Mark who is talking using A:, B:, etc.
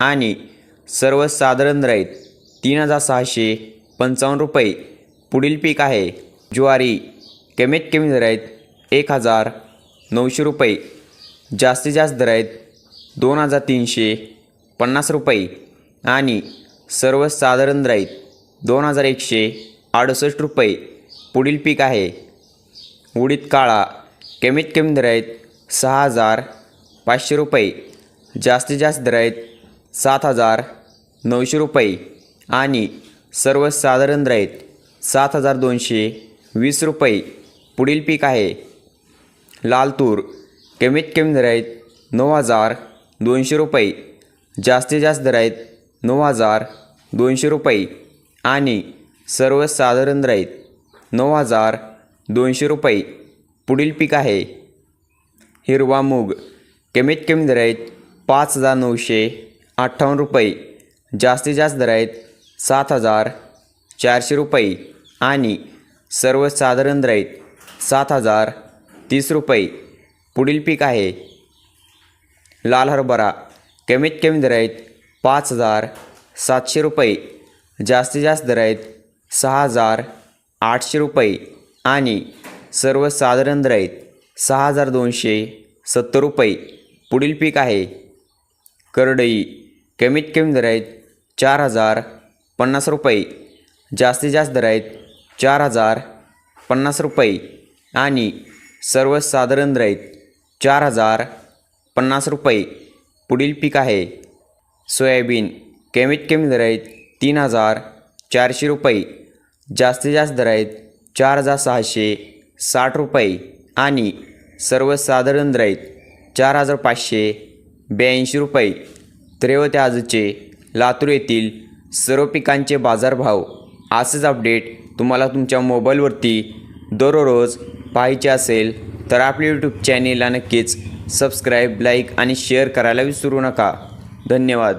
A: आणि सर्वसाधारण दर तीन हजार सहाशे पंचावन्न रुपये पुढील पीक आहे. ज्वारी कमीत कमी दर आहेत एक हजार नऊशे रुपये जास्तीत जास्त दर आहेत दोन हजार तीनशे पन्नास रुपये आणि सर्वसाधारण दर दोन हजार एकशे अडुसष्ट रुपये पुढील पीक आहे. उडीद काळा कमीत कमी दर आहेत सहा हजार पाचशे रुपये जास्तीत जास्त दर आहेत सात हजार नऊशे रुपये आणि सर्वसाधारण दर सात हजार दोनशे वीस रुपये पुढील पीक आहे. लाल तूर कमीत कमी दर नऊ हजार दोनशे रुपये जास्तीत जास्त दर नऊ हजार दोनशे रुपये आणि सर्वसाधारण दर नऊ हजार दोनशे रुपये पुढील पीक आहे. हिरवा मूग कमीत कमी दर पाच हजार नऊशे अठ्ठावन्न रुपये. जास्तीत जास्त दर आहेत सात हजार चारशे रुपये आणि सर्वसाधारण दर आहेत सात हजार तीस रुपये. पुढील पीक आहे. लाल हरभरा. कमीत कमी दर आहेत पाच हजार सातशे रुपये. जास्तीत जास्त दर आहेत सहा हजार आठशे रुपये आणि सर्वसाधारण दर आहेत सहा हजार दोनशे सत्तर रुपये. पुढील पीक आहे. करडई. कमीत कमी दर आहेत चार हजार पन्नास रुपये. जास्तीत जास्त दर आहेत चार हजार पन्नास रुपये. आणि सर्वसाधारण दर आहेत चार हजार पन्नास रुपये. पुढील पीक आहे सोयाबीन. कमीत कमी दर आहेत तीन हजार चारशे रुपये. जास्तीत जास्त दर आहेत चार हजार सहाशे साठ रुपये. आणि सर्वसाधारण दर आहेत चार हजार पाचशे ब्याऐंशी रुपये. त्रेवते आजचे लातूर येथील सर्व पिकांचे बाजारभाव असेच अपडेट तुम्हाला तुमच्या मोबाईलवरती दररोज पाहायचे असेल तर आपल्या यूट्यूब चॅनेलला नक्कीच सबस्क्राईब लाईक आणि शेअर करायला विसरू नका. धन्यवाद.